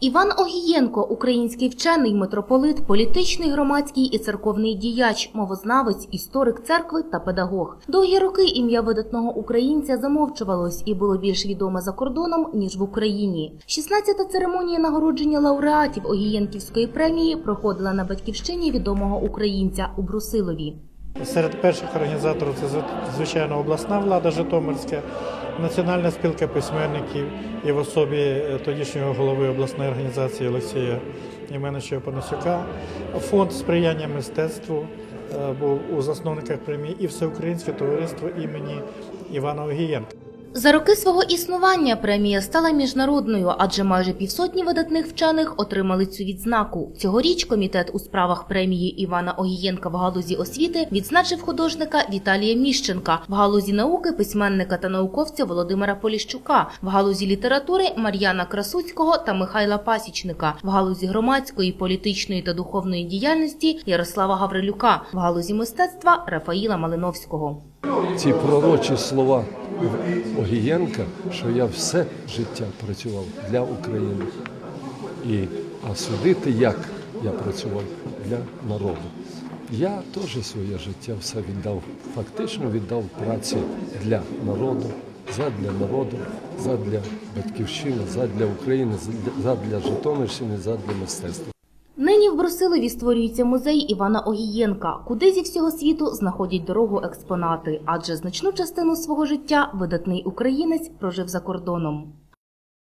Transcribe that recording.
Іван Огієнко, український вчений, митрополит, політичний, громадський і церковний діяч, мовознавець, історик церкви та педагог. Довгі роки ім'я видатного українця замовчувалось і було більш відоме за кордоном ніж в Україні. 16-та церемонія нагородження лауреатів Огієнківської премії проходила на батьківщині відомого українця у Брусилові. Серед перших організаторів це звичайно обласна влада Житомирська, Національна спілка письменників і в особі е, тодішнього голови обласної організації Олексія Іменовича Панасюка. Фонд сприяння мистецтву е, був у засновниках премії і Всеукраїнське товариство імені Івана Огієнка. За роки свого існування премія стала міжнародною, адже майже півсотні видатних вчених отримали цю відзнаку. Цьогоріч комітет у справах премії Івана Огієнка в галузі освіти відзначив художника Віталія Міщенка, в галузі науки письменника та науковця Володимира Поліщука, в галузі літератури Мар'яна Красуцького та Михайла Пасічника, в галузі громадської, політичної та духовної діяльності Ярослава Гаврилюка, в галузі мистецтва Рафаїла Малиновського. ці пророчі слова Огієнка, що я все життя працював для України. І, а судити, як я працював для народу. Я теж своє життя все віддав, фактично віддав праці для народу, задля народу, задля батьківщини, задля України, задля Житомирщини, задля мистецтва. Нині створюється музей Івана Огієнка, куди зі всього світу знаходять дорогу експонати, адже значну частину свого життя видатний українець прожив за кордоном.